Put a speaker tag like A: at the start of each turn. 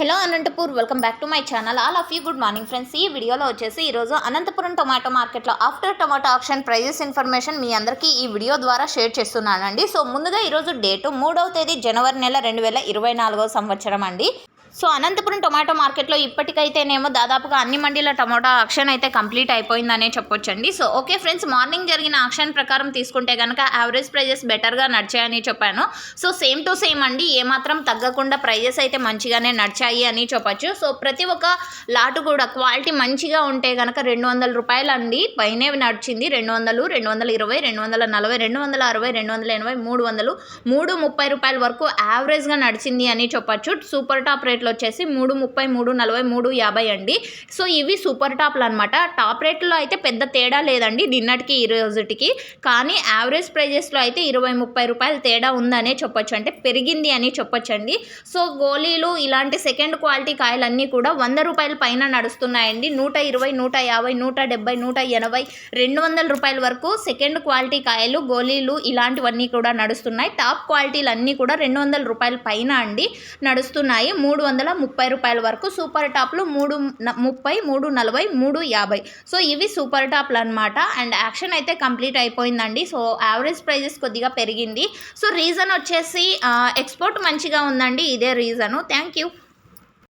A: Hello Anantapur welcome back to my channel. All of you good morning friends. ఈ వీడియోలో వచ్చేసి ఈరోజు Anantapuram tomato మార్కెట్లో after tomato auction prices information మీ అందరికీ ఈ వీడియో ద్వారా షేర్ చేస్తున్నానండి. సో ముందుగా ఈరోజు డేటు మూడవ తేదీ జనవరి నెల రెండు వేల ఇరవై నాలుగవ సంవత్సరం అండి. సో అనంతపురం టొమాటో మార్కెట్లో ఇప్పటికైతేనేమో దాదాపుగా అన్ని మండీల టమాటో ఆక్షన్ అయితే కంప్లీట్ అయిపోయిందనే చెప్పొచ్చండి. సో ఓకే ఫ్రెండ్స్ మార్నింగ్ జరిగిన ఆక్షన్ ప్రకారం తీసుకుంటే కనుక యావరేజ్ ప్రైజెస్ బెటర్గా నడిచాయని చెప్పాను. సో సేమ్ టు సేమ్ అండి ఏమాత్రం తగ్గకుండా ప్రైజెస్ అయితే మంచిగానే నడిచాయి అని చెప్పచ్చు. సో ప్రతి ఒక్క లాటు కూడా క్వాలిటీ మంచిగా ఉంటే కనుక రెండు వందల రూపాయలు అండి పైనే నడిచింది రెండు వందలు రెండు వందల ఇరవై రెండు వందల నలభై రెండు వందల అరవై రెండు వందల ఎనభై మూడు వందలు మూడు ముప్పై రూపాయల వరకు యావరేజ్గా నడిచింది అని చెప్పొచ్చు. సూపర్ టాప్ రేట్లు వచ్చేసి మూడు ముప్పై మూడు నలభై మూడు యాభై అండి. సో ఇవి సూపర్ టాప్లు అనమాట టాప్ రేట్లో అయితే పెద్ద తేడా లేదండి నిన్నటికి ఈ రోజుటికి. కానీ యావరేజ్ ప్రైజెస్లో అయితే ఇరవై ముప్పై రూపాయల తేడా ఉందనే చెప్పొచ్చు. అంటే పెరిగింది అని చెప్పొచ్చండి. సో గోళీలు ఇలాంటి సెకండ్ క్వాలిటీ కాయలన్నీ కూడా వంద రూపాయల పైన నడుస్తున్నాయండి. నూట ఇరవై నూట యాభై నూట డెబ్బై నూట ఎనభై రెండు వందల రూపాయల వరకు సెకండ్ క్వాలిటీ కాయలు గోళీలు ఇలాంటివన్నీ కూడా నడుస్తున్నాయి. టాప్ క్వాలిటీలు అన్నీ కూడా రెండు వందల రూపాయల పైన అండి నడుస్తున్నాయి. మూడు వందల ముప్పై రూపాయల వరకు సూపర్ టాప్లు మూడు ముప్పై మూడు నలభై మూడు యాభై. సో ఇవి సూపర్ టాప్లు అనమాట అండ్ యాక్షన్ అయితే కంప్లీట్ అయిపోయిందండి. సో యావరేజ్ ప్రైజెస్ కొద్దిగా పెరిగింది. సో రీజన్ వచ్చేసి ఎక్స్పోర్ట్ మంచిగా ఉందండి. ఇదే రీజను. Thank you.